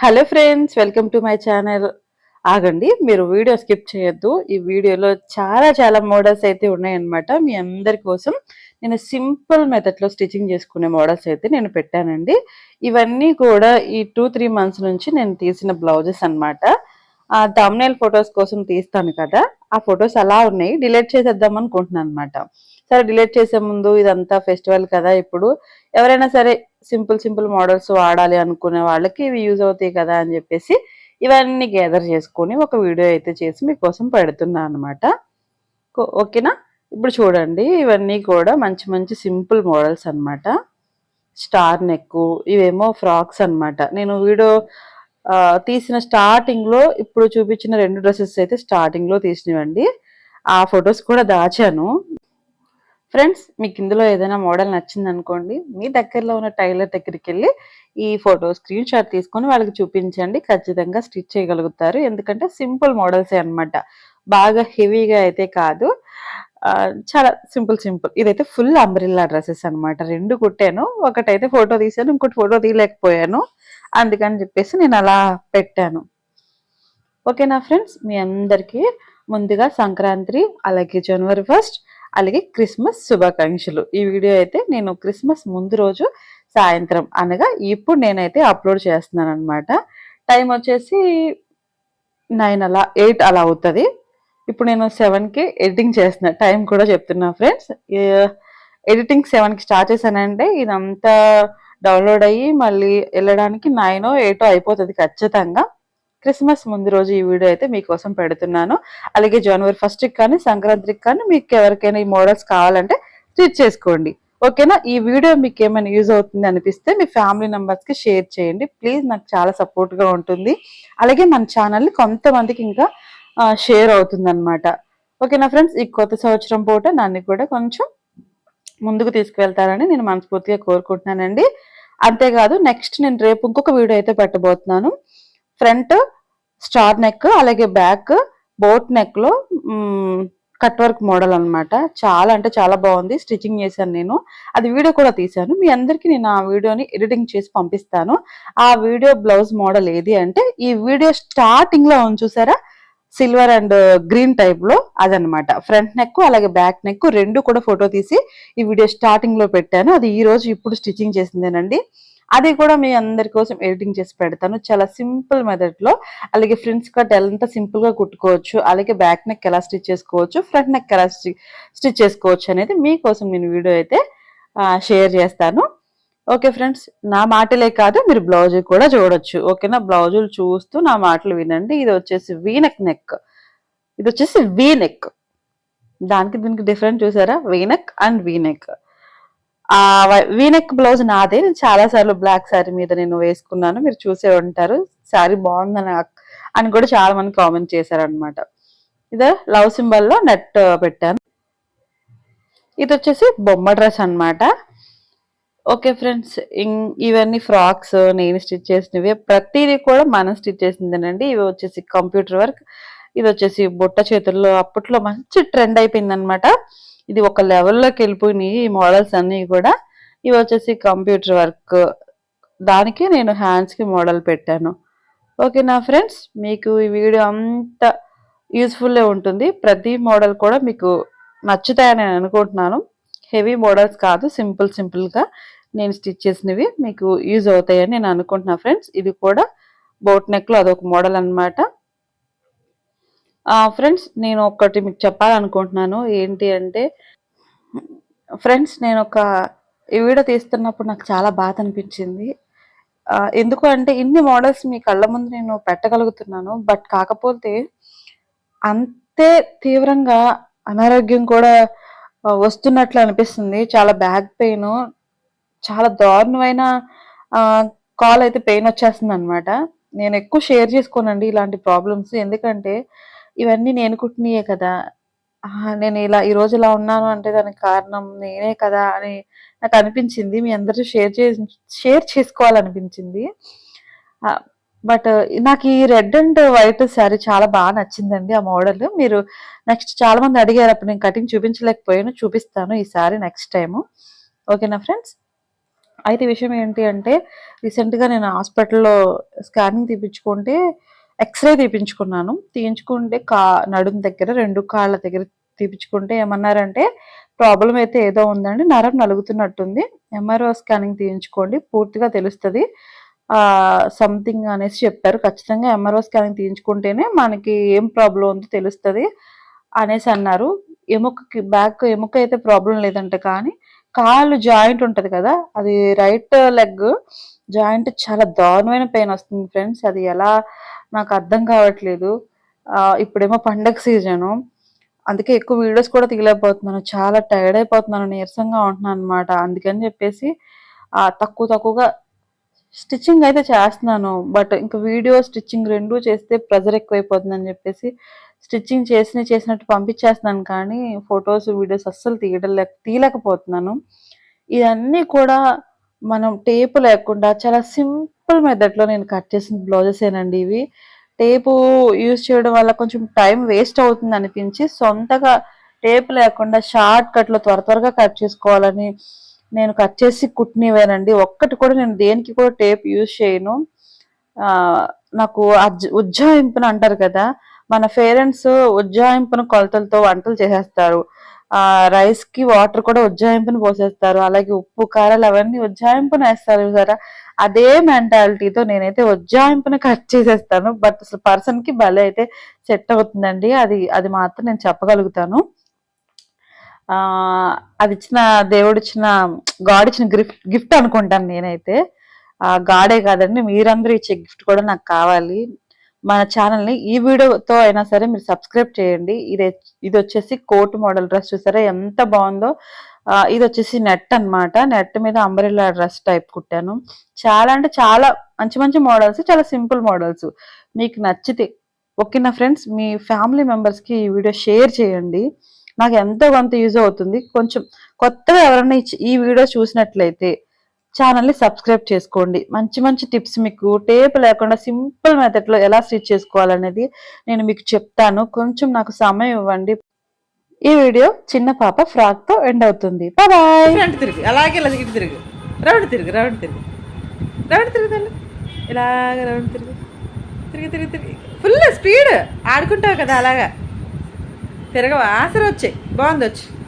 Hello friends welcome to my channel. ఆగండి మీరు video skip చేయొద్దు. ఈ వీడియోలో చాలా చాలా మోడల్స్ అయితే ఉన్నాయన్నమాట. మీ అందరి కోసం నేను సింపుల్ మెథడ్లో స్టిచ్చింగ్ చేసుకునే మోడల్స్ అయితే నేను పెట్టానండి. ఇవన్నీ కూడా ఈ టూ త్రీ మంత్స్ నుంచి నేను తీసిన బ్లౌజెస్ అన్నమాట. ఆ తమ్నేల్ ఫొటోస్ కోసం తీస్తాను కదా. ఆ ఫొటోస్ అలా ఉన్నాయి. డిలీట్ చేసేద్దాం అనుకుంటున్నాను అనమాట సరే డిలీట్ చేసే ముందు ఇదంతా ఫెస్టివల్ కదా ఇప్పుడు. ఎవరైనా సరే సింపుల్ సింపుల్ మోడల్స్ వాడాలి అనుకునే వాళ్ళకి ఇవి యూజ్ అవుతాయి కదా అని చెప్పేసి ఇవన్నీ గ్యాదర్ చేసుకొని ఒక వీడియో అయితే చేసి మీకోసం పెడుతున్నా అనమాట ఓకేనా? ఇప్పుడు చూడండి ఇవన్నీ కూడా మంచి మంచి సింపుల్ మోడల్స్ అనమాట స్టార్ నెక్ ఇవేమో ఫ్రాక్స్ అన్నమాట. నేను వీడియో తీసిన స్టార్టింగ్లో ఇప్పుడు చూపించిన రెండు డ్రెస్సెస్ అయితే స్టార్టింగ్లో తీసినవండి. ఆ ఫొటోస్ కూడా దాచాను. ఫ్రెండ్స్ మీకు ఇందులో ఏదైనా మోడల్ నచ్చింది అనుకోండి మీ దగ్గరలో ఉన్న టైలర్ దగ్గరికి వెళ్ళి ఈ ఫోటో స్క్రీన్ షాట్ తీసుకొని వాళ్ళకి చూపించండి. ఖచ్చితంగా స్టిచ్ చేయగలుగుతారు. ఎందుకంటే సింపుల్ మోడల్సే అనమాట బాగా హెవీగా అయితే కాదు. చాలా సింపుల్ సింపుల్ ఇదైతే ఫుల్ అంబ్రిల్లా డ్రెస్సెస్ అనమాట రెండు కుట్టాను. ఒకటైతే ఫోటో తీసాను ఇంకోటి ఫోటో తీయలేకపోయాను. అందుకని చెప్పేసి నేను అలా పెట్టాను. ఓకేనా ఫ్రెండ్స్ మీ అందరికీ ముందుగా సంక్రాంతి అలాగే జనవరి ఫస్ట్ అలాగే క్రిస్మస్ శుభాకాంక్షలు. ఈ వీడియో అయితే నేను క్రిస్మస్ ముందు రోజు సాయంత్రం అనగా ఇప్పుడు నేనైతే అప్లోడ్ చేస్తున్నాను అనమాట టైం వచ్చేసి నైన్ అలా ఎయిట్ అలా అవుతుంది. ఇప్పుడు నేను సెవెన్కి ఎడిటింగ్ చేస్తున్నా. టైం కూడా చెప్తున్నా ఫ్రెండ్స్. ఎడిటింగ్ సెవెన్కి స్టార్ట్ చేశానంటే ఇదంతా డౌన్లోడ్ అయ్యి మళ్ళీ వెళ్ళడానికి నైన్ ఎయిటో అయిపోతుంది ఖచ్చితంగా. క్రిస్మస్ ముందు రోజు ఈ వీడియో అయితే మీకోసం పెడుతున్నాను. అలాగే జనవరి ఫస్ట్కి కానీ సంక్రాంతికి కానీ మీకు ఎవరికైనా ఈ మోడల్స్ కావాలంటే స్టిచ్ చేసుకోండి. ఓకేనా? ఈ వీడియో మీకు ఏమైనా యూజ్ అవుతుంది అనిపిస్తే మీ ఫ్యామిలీ మెంబర్స్కి షేర్ చేయండి. ప్లీజ్ నాకు చాలా సపోర్ట్గా ఉంటుంది. అలాగే మన ఛానల్ని కొంతమందికి ఇంకా షేర్ అవుతుందన్నమాట. ఓకేనా ఫ్రెండ్స్ ఈ కొత్త సంవత్సరం పూట నన్ను కూడా కొంచెం ముందుకు తీసుకువెళ్తారని నేను మనస్ఫూర్తిగా కోరుకుంటున్నానండి. అంతేకాదు నెక్స్ట్ నేను రేపు ఇంకొక వీడియో అయితే పెట్టబోతున్నాను. ఫ్రంట్ స్టార్ నెక్ అలాగే బ్యాక్ బోట్ నెక్లో కట్ వర్క్ మోడల్ అనమాట చాలా అంటే చాలా బాగుంది. స్టిచ్చింగ్ చేశాను నేను. అది వీడియో కూడా తీశాను. మీ అందరికీ నేను ఆ వీడియోని ఎడిటింగ్ చేసి పంపిస్తాను. ఆ వీడియో బ్లౌజ్ మోడల్ ఏది అంటే ఈ వీడియో స్టార్టింగ్లో ఉంది చూసారా? సిల్వర్ అండ్ గ్రీన్ టైప్లో అదనమాట ఫ్రంట్ నెక్ అలాగే బ్యాక్ నెక్ రెండు కూడా ఫోటో తీసి ఈ వీడియో స్టార్టింగ్లో పెట్టాను. అది ఈ రోజు ఇప్పుడు స్టిచ్చింగ్ చేసిందేనండి. అది కూడా మీ అందరి కోసం ఎడిటింగ్ చేసి పెడతాను. చాలా సింపుల్ మెథడ్లో అలాగే ఫ్రంట్స్ కట్ ఎంత సింపుల్గా కుట్టుకోవచ్చు అలాగే బ్యాక్ నెక్ ఎలా స్టిచ్ చేసుకోవచ్చు ఫ్రంట్ నెక్ ఎలా స్టిచ్ చేసుకోవచ్చు అనేది మీకోసం నేను వీడియో అయితే షేర్ చేస్తాను. ఓకే ఫ్రెండ్స్ నా మాటలే కాదు మీరు బ్లౌజ్ కూడా చూడొచ్చు. ఓకేనా? బ్లౌజులు చూస్తూ నా మాటలు వినండి. ఇది వచ్చేసి వీనెక్ నెక్ ఇది వచ్చేసి వీ నెక్ దానికి దీనికి డిఫరెంట్ చూసారా? V neck and V neck ఆ వీనెక్ బ్లౌజ్ నాదే. నేను చాలా సార్లు బ్లాక్ శారీ మీద నేను వేసుకున్నాను. మీరు చూసే ఉంటారు. శారీ బాగుందని అని కూడా చాలా మంది కామెంట్ చేశారనమాట ఇదే లవ్ సింబల్లో నెట్ పెట్టాను. ఇది వచ్చేసి బొమ్మ డ్రెస్ అన్నమాట. ఓకే ఫ్రెండ్స్ ఇవన్నీ ఫ్రాక్స్ నేను స్టిచ్ చేసినవి. ప్రతిదీ కూడా మనం స్టిచ్ చేసిందేనండి. ఇవి వచ్చేసి కంప్యూటర్ వర్క్. ఇది వచ్చేసి బుట్ట చేతుల్లో అప్పట్లో మంచి ట్రెండ్ అయిపోయింది అనమాట ఇది ఒక లెవెల్లోకి వెళ్ళిపోయినాయి ఈ మోడల్స్ అన్నీ కూడా. ఇవి వచ్చేసి కంప్యూటర్ వర్క్. దానికి నేను హ్యాండ్స్కి మోడల్ పెట్టాను. ఓకే నా ఫ్రెండ్స్ మీకు ఈ వీడియో అంత యూస్ఫుల్ ఉంటుంది. ప్రతి మోడల్ కూడా మీకు నచ్చుతాయని నేను అనుకుంటున్నాను. హెవీ మోడల్స్ కాదు సింపుల్ సింపుల్గా నేను స్టిచ్ చేసినవి మీకు యూజ్ అవుతాయని నేను అనుకుంటున్నా ఫ్రెండ్స్. ఇది కూడా బోట్ నెక్లో అదొక మోడల్ అన్నమాట. ఫ్రెండ్స్ నేను ఒకటి మీకు చెప్పాలనుకుంటున్నాను. ఏంటి అంటే ఫ్రెండ్స్ నేను ఒక ఈ వీడియో తీస్తున్నప్పుడు నాకు చాలా బాధ అనిపించింది. ఎందుకు అంటే ఇన్ని మోడల్స్ మీ కళ్ళ ముందు నేను పెట్టగలుగుతున్నాను. బట్ కాకపోతే అంతే తీవ్రంగా అనారోగ్యం కూడా వస్తున్నట్లు అనిపిస్తుంది. చాలా బ్యాక్ పెయిన్ చాలా దారుణమైన కాల్ అయితే పెయిన్ వచ్చేస్తుంది అనమాట నేను ఎక్కువ షేర్ చేసుకోనండి ఇలాంటి ప్రాబ్లమ్స్. ఎందుకంటే ఇవన్నీ నేను కుట్టినయే కదా. నేను ఇలా ఈ రోజు ఇలా ఉన్నాను అంటే దానికి కారణం నేనే కదా అని నాకు అనిపించింది. మీ అందరితో షేర్ చే షేర్ చేసుకోవాలనిపించింది. బట్ నాకు ఈ రెడ్ అండ్ వైట్ శారీ చాలా బాగా నచ్చిందండి ఆ మోడల్. మీరు నెక్స్ట్ చాలా మంది అడిగారు అప్పుడు నేను కటింగ్ చూపించలేకపోయాను చూపిస్తాను ఈ శారీ నెక్స్ట్ టైము. ఓకేనా ఫ్రెండ్స్? అయితే విషయం ఏంటి అంటే రీసెంట్గా నేను హాస్పిటల్లో స్కానింగ్ తీపించుకుంటే ఎక్స్రే తీపించుకున్నాను. తీయించుకుంటే కా నడుం దగ్గర రెండు కాళ్ళ దగ్గర తీపించుకుంటే ఏమన్నారంటే ప్రాబ్లం అయితే ఏదో ఉందండి నరం నలుగుతున్నట్టుంది. ఎంఆర్ఓ స్కానింగ్ తీయించుకోండి పూర్తిగా తెలుస్తుంది. సంథింగ్ అనేసి చెప్పారు. ఖచ్చితంగా ఎంఆర్ఓ స్కానింగ్ తీయించుకుంటేనే మనకి ఏం ప్రాబ్లం ఉందో తెలుస్తుంది అనేసి అన్నారు. ఎముకకి బ్యాక్ ఎముక అయితే ప్రాబ్లం లేదంట కానీ కాలు జాయింట్ ఉంటుంది కదా అది రైట్ లెగ్ జాయింట్ చాలా దారుణమైన పెయిన్ వస్తుంది ఫ్రెండ్స్ అది ఎలా నాకు అర్థం కావట్లేదు. ఇప్పుడేమో పండగ సీజను. అందుకే ఎక్కువ వీడియోస్ కూడా తీయలేకపోతున్నాను. చాలా టైర్డ్ అయిపోతున్నాను. నీరసంగా ఉంటున్నాను అనమాట అందుకని చెప్పేసి తక్కువ తక్కువగా స్టిచ్చింగ్ అయితే చేస్తున్నాను. బట్ ఇంకా వీడియో స్టిచ్చింగ్ రెండు చేస్తే ప్రెజర్ ఎక్కువైపోతుందని చెప్పేసి స్టిచ్చింగ్ చేసిన చేసినట్టు పంపించేస్తున్నాను. కానీ ఫొటోస్ వీడియోస్ అస్సలు తీయడం తీయలేకపోతున్నాను. ఇవన్నీ కూడా మనం టేపు లేకుండా చాలా సింపుల్ మెథడ్లో నేను కట్ చేసిన బ్లౌజెస్ ఏనండి ఇవి. టేపు యూజ్ చేయడం వల్ల కొంచెం టైం వేస్ట్ అవుతుంది అనిపించి సొంతగా టేప్ లేకుండా షార్ట్ కట్లో త్వర త్వరగా కట్ చేసుకోవాలని నేను కట్ చేసి కుట్టినవేనండి. ఒక్కటి కూడా నేను దేనికి కూడా టేప్ యూజ్ చేయను. నాకు ఉజ్జాయింపును అంటారు కదా మన పేరెంట్స్ ఉజ్జాయింపును కొలతలతో వంటలు చేసేస్తారు. ఆ రైస్కి వాటర్ కూడా ఉజ్జాయింపున పోసేస్తారు. అలాగే ఉప్పు కారాలు అవన్నీ ఉజ్జాయింపున వేస్తారు సరే అదే మెంటాలిటీతో నేనైతే ఉజ్జాయింపున కట్ చేసేస్తాను. బట్ అసలు పర్సన్కి భలే అయితే సెట్ అవుతుందండి. అది అది మాత్రం నేను చెప్పగలుగుతాను. ఆ అది ఇచ్చిన దేవుడు ఇచ్చిన గాడ్ ఇచ్చిన గిఫ్ట్ గిఫ్ట్ అనుకుంటాను నేనైతే. ఆ గాడే కాదండి. మీరందరూ ఇచ్చే గిఫ్ట్ కూడా నాకు కావాలి. మన ఛానల్ని ఈ వీడియోతో అయినా సరే మీరు సబ్స్క్రైబ్ చేయండి. ఇది ఇది వచ్చేసి కోట్ మోడల్ డ్రెస్ చూసారా? ఎంత బాగుందో. ఇది వచ్చేసి నెట్ అన్నమాట. నెట్ మీద అంబ్రెల్లా డ్రెస్ టైప్ కుట్టాను. చాలా అంటే చాలా మంచి మంచి మోడల్స్ చాలా సింపుల్ మోడల్స్. మీకు నచ్చితే ఓకేనా ఫ్రెండ్స్? మీ ఫ్యామిలీ మెంబర్స్కి ఈ వీడియో షేర్ చేయండి. నాకు ఎంతో కొంత యూజ్ అవుతుంది. కొంచెం కొత్తగా ఎవరైనా ఈ వీడియో చూసినట్లయితే ఛానల్ని సబ్స్క్రైబ్ చేసుకోండి. మంచి మంచి టిప్స్ మీకు టేప్ లేకుండా సింపుల్ మెథడ్లో ఎలా స్టిచ్ చేసుకోవాలనేది నేను మీకు చెప్తాను. కొంచెం నాకు సమయం ఇవ్వండి. ఈ వీడియో చిన్న పాప ఫ్రాక్తో ఎండ్ అవుతుంది. బాయ్. తిరిగి. అలాగే ఇలా ఇటు తిరిగి. రౌండ్ తిరిగి రౌండ్ తిరిగి. రౌండ్ తిరుగు తల్లి ఇలాగ రౌండ్ తిరిగి. తిరిగి తిరిగి తిరిగి. Full speed. ఆడుకుంటావు కదా అలాగా. తిరగవా? ఆసర వచ్చాయి. బాగుంది వచ్చి.